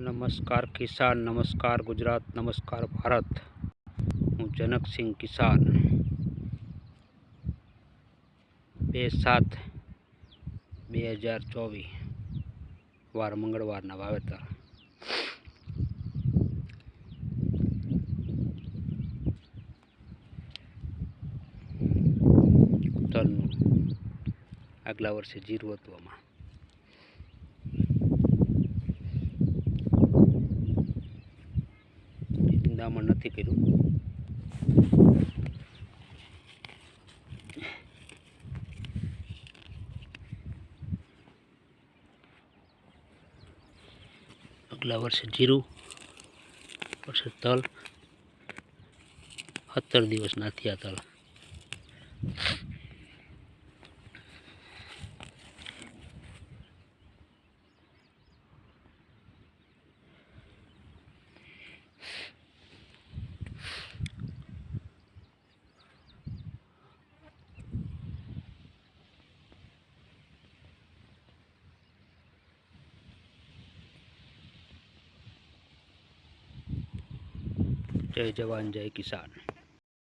નમસ્કાર કિસાન, નમસ્કાર ગુજરાત, નમસ્કાર ભારત. હું જનકસિંહ કિસાન. બે સાત બે હજાર ચોવીસ, વાર મંગળવારના વાવેતર. તલનું આગલા વર્ષે જીરું હતું નિંદામણ નથી કર્યું. આગલા વર્ષે જીરું વર્ષે તલ સત્તર દિવસના થયા તલ. જય જવાન જય કિસાન.